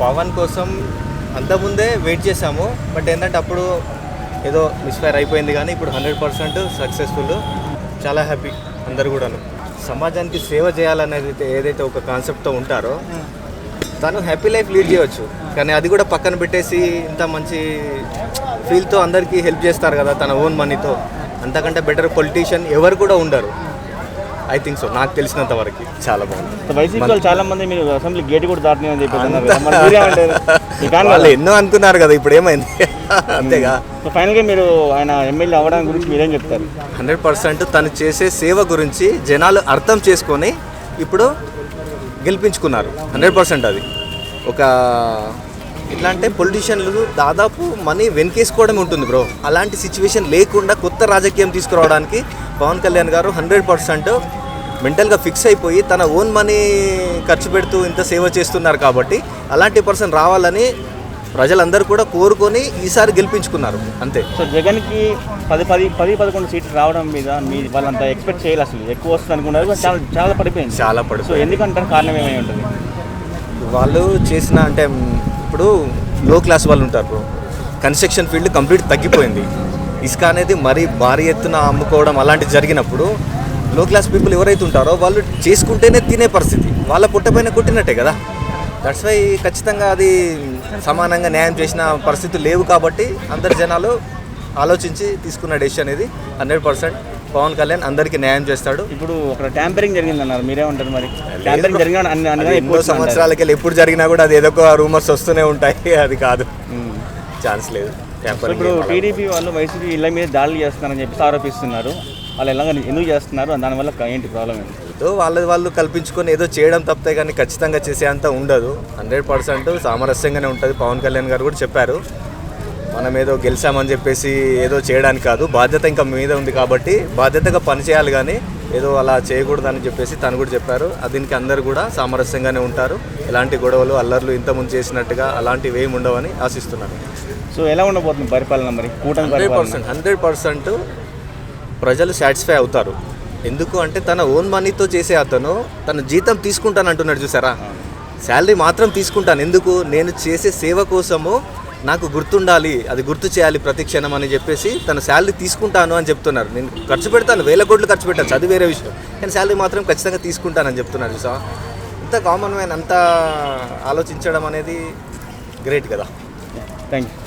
పవన్ కోసం అంతకుముందే వెయిట్ చేశాము. బట్ ఏంటంటే అప్పుడు ఏదో మిస్ఫైర్ అయిపోయింది కానీ ఇప్పుడు హండ్రెడ్ పర్సెంట్ సక్సెస్ఫుల్ చాలా హ్యాపీ అందరు కూడాను. సమాజానికి సేవ చేయాలనేది అయితే- ఏదైతే ఒక కాన్సెప్ట్తో ఉంటారో తను హ్యాపీ లైఫ్ లీడ్ చేయవచ్చు కానీ అది కూడా పక్కన పెట్టేసి ఇంత మంచి ఫీల్తో అందరికీ హెల్ప్ చేస్తారు కదా తన ఓన్ మనీతో అంతకంటే బెటర్ పొలిటీషియన్ ఎవరు కూడా ఉండరు. ఐ థింక్ సో నాకు తెలిసినంత వరకు చాలా బాగుంది. వైసీపీ వాళ్ళు చాలా మంది మీరు అసెంబ్లీ గేట్ కూడా చెప్పేసి కారణం వాళ్ళు ఎన్నో అనుకున్నారు కదా ఇప్పుడు ఏమైంది? అంతేగా. సో ఫైనల్గా మీరు ఆయన ఎమ్మెల్యే అవ్వడానికి గురించి మీరేం చెప్తారు? హండ్రెడ్ పర్సెంట్ తను చేసే సేవ గురించి జనాలు అర్థం చేసుకొని ఇప్పుడు గెలిపించుకున్నారు. హండ్రెడ్ పర్సెంట్ అది. ఒక ఎట్లా అంటే పొలిటీషియన్లు దాదాపు మనీ వెనకేసుకోవడం ఉంటుంది బ్రో. అలాంటి సిచ్యువేషన్ లేకుండా కొత్త రాజకీయం తీసుకురావడానికి పవన్ కళ్యాణ్ గారు హండ్రెడ్ పర్సెంట్ మెంటల్గా ఫిక్స్ అయిపోయి తన ఓన్ మనీ ఖర్చు పెడుతూ ఇంత సేవ చేస్తున్నారు కాబట్టి అలాంటి పర్సన్ రావాలని ప్రజలందరూ కూడా కోరుకొని ఈసారి గెలిపించుకున్నారు. అంతే. సో జగన్కి పది పది పది పదకొండు సీట్లు రావడం మీద మీ వాళ్ళంతా ఎక్స్పెక్ట్ చేయాలి అసలు. ఎక్కువ వస్తుంది అనుకున్నారు కానీ చాలా చాలా పడిపోయింది. చాలా సో పడుతుంది ఎందుకంటారు? కారణం ఏమై ఉంటుంది? వాళ్ళు చేసిన అంటే ఇప్పుడు లో క్లాస్ వాళ్ళు ఉంటారు కన్స్ట్రక్షన్ ఫీల్డ్ కంప్లీట్ తగ్గిపోయింది. ఇసుక అనేది మరీ భారీ ఎత్తున అమ్ముకోవడం అలాంటివి జరిగినప్పుడు లో క్లాస్ పీపుల్ ఎవరైతే ఉంటారో వాళ్ళు చేసుకుంటేనే తినే పరిస్థితి. వాళ్ళ పుట్టపైన కొట్టినట్టే కదా. దట్స్ వై ఖచ్చితంగా అది సమానంగా న్యాయం చేసిన పరిస్థితులు లేవు కాబట్టి అందరి జనాలు ఆలోచించి తీసుకున్న డెసిషన్ అనేది హండ్రెడ్ పర్సెంట్ పవన్ కళ్యాణ్ అందరికీ న్యాయం చేస్తాడు. ఇప్పుడు అక్కడ ట్యాంపరింగ్ జరిగింది అన్నారు మీరేమంటారు మరి? ట్యాంపరింగ్ జరిగిన ఎన్నో సంవత్సరాలకి వెళ్ళి ఎప్పుడు జరిగినా కూడా అది ఏదో ఒక రూమర్స్ వస్తూనే ఉంటాయి. అది కాదు. ఛాన్స్ లేదు. ఇప్పుడు. టీడీపీ వాళ్ళు వైసీపీ ఇళ్ళ మీద దాడులు చేస్తున్నారని చెప్పేసి ఆరోపిస్తున్నారు. వాళ్ళు ఎలా ఎందుకు చేస్తున్నారు? దానివల్ల ఏంటి ప్రాబ్లం ఏంటి? ఏదో వాళ్ళది వాళ్ళు కల్పించుకొని ఏదో చేయడం తప్పితే కానీ ఖచ్చితంగా చేసే అంత ఉండదు. హండ్రెడ్ పర్సెంట్ సామరస్యంగానే ఉంటుంది. పవన్ కళ్యాణ్ గారు కూడా చెప్పారు. మనం ఏదో గెలిచామని చెప్పేసి ఏదో చేయడానికి కాదు బాధ్యత ఇంకా మీద ఉంది కాబట్టి బాధ్యతగా పనిచేయాలి కానీ ఏదో అలా చేయకూడదని చెప్పేసి తను కూడా చెప్పారు. దీనికి అందరు కూడా సామరస్యంగానే ఉంటారు. ఎలాంటి గొడవలు అల్లర్లు ఇంతకుముందు చేసినట్టుగా అలాంటివి ఏమి ఉండవని ఆశిస్తున్నాను. సో ఎలా ఉండబోతుంది పరిపాలన మరి? హండ్రెడ్ పర్సెంట్ హండ్రెడ్ పర్సెంట్ ప్రజలు సాటిస్ఫై అవుతారు. ఎందుకు అంటే తన ఓన్ మనీతో చేసే అతను తన జీతం తీసుకుంటాను అంటున్నాడు చూసారా శాలరీ మాత్రం తీసుకుంటాను. ఎందుకు? నేను చేసే సేవ కోసము నాకు గుర్తుండాలి అది గుర్తు చేయాలి ప్రతి క్షణం అని చెప్పేసి తన శాలరీ తీసుకుంటాను అని చెప్తున్నారు. నేను ఖర్చు పెడతాను వేల కోట్లు ఖర్చు పెట్టాను అది వేరే విషయం. కానీ శాలరీ మాత్రం ఖచ్చితంగా తీసుకుంటానని చెప్తున్నారు చూసా ఇంత కామన్ మ్యాన్ అంత ఆలోచించడం అనేది గ్రేట్ కదా. Thank you